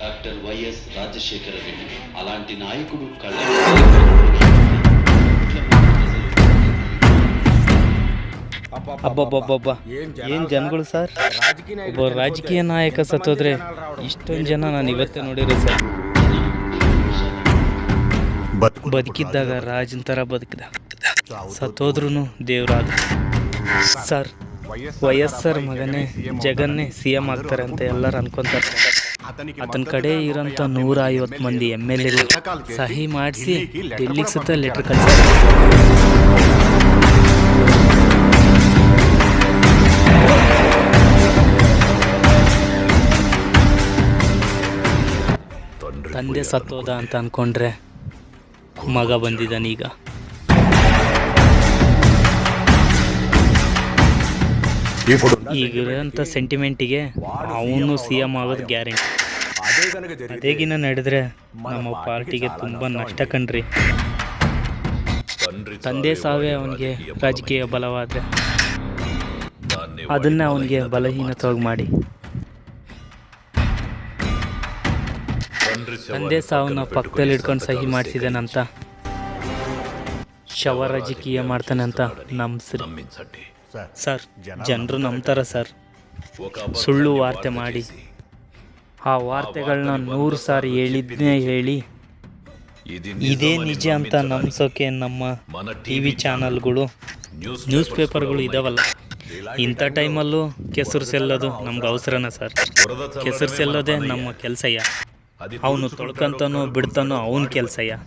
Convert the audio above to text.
Doctor YS Rajasekhara Reddy అలాంటి నాయకుడు కళ్ళ ಅಬ್ಬಬ್ಬಬ್ಬಬ್ಬ ಏನ್ ಜನಗಳು ಸರ್ ಒಬ್ಬ ರಾಜಕೀಯ ನಾಯಕ ಸತ್ತೋದ್ರೆ ಇಷ್ಟೊಂದು ಜನ ನಾನು ಇವತ್ತೇ ನೋಡಿರಿ ಸರ್ ಬದುಕಿದ್ದಾಗ ರಾಜನ್ ಥರ ಬದುಕಿದ ಸತ್ತೋದ್ರೂ ದೇವ್ರಾದ ಸರ್ ವಯಸ್ಸರ್ ಮಗನೇ ಜಗನ್ನೇ ಸಿ ಎಂ ಆಗ್ತಾರೆ ಅಂತ ಎಲ್ಲರೂ ಅನ್ಕೊಂತಾರೆ ಆತನ ಕಡೆ ಇರೋಂಥ ನೂರ ಐವತ್ತು ಮಂದಿ ಎಂ ಎಲ್ ಎ ಸಹಿ ಮಾಡಿಸಿ ಡೆಲ್ಲಿಗೆ ಸುತ್ತ ಲೆಟರ್ ಕಳಿಸ್ತಾರೆ ತಂದೆ ಸತ್ತೋದ ಅಂತ ಅನ್ಕೊಂಡ್ರೆ ಮಗ ಬಂದಿದ್ದಾನೀಗ. ಈಗಿರೋಂಥ ಸೆಂಟಿಮೆಂಟಿಗೆ ಅವನು ಸಿ ಎಂ ಆಗೋದು ಗ್ಯಾರಂಟಿ ಅದೇಗಿನ ನಡೆದ್ರೆ ನಮ್ಮ ಪಾರ್ಟಿಗೆ ತುಂಬ ನಷ್ಟ ಕಣ್ರಿ. ತಂದೆ ಸಾವೇ ಅವನಿಗೆ ರಾಜಕೀಯ ಬಲವಾದ್ರೆ ಅದನ್ನ ಅವನಿಗೆ ಬಲಹೀನತವಾಗಿ ಮಾಡಿ. ತಂದೆ ಸಾವನ್ನ ಪಕ್ಕದಲ್ಲಿ ಇಟ್ಕೊಂಡು ಸಹಿ ಮಾಡಿಸಿದನಂತ, ಶವ ರಾಜಕೀಯ ಮಾಡ್ತಾನಂತ ನಂಬಿಸ್ರಿ. ಸರ್. ಜನರು ನಂಬ್ತಾರ. ಸರ್. ಸುಳ್ಳು ವಾರ್ತೆ ಮಾಡಿ. ಆ ವಾರ್ತೆಗಳನ್ನ ನೂರು ಸಾರಿ ಹೇಳಿದ್ನೇ ಹೇಳಿ. ಇದೇ ನಿಜ ಅಂತ ನಂಬಿಸೋಕೆ ನಮ್ಮ ಟಿ ವಿ ಚಾನಲ್ಗಳು ನ್ಯೂಸ್ ಪೇಪರ್ಗಳು ಇದಾವಲ್ಲ. ಇಂಥ ಟೈಮಲ್ಲೂ ಕೆಸರು ಸೆಲ್ಲೋದು ನಮ್ಗೆ ಅವಸರನ ಸರ್? ಕೆಸರು ಸೆಲ್ಲೋದೇ ನಮ್ಮ ಕೆಲಸಯ್ಯ. ಅವನು ತೊಳ್ಕಂತಾನೋ ಬಿಡ್ತಾನೋ ಅವನ ಕೆಲಸಯ್ಯ.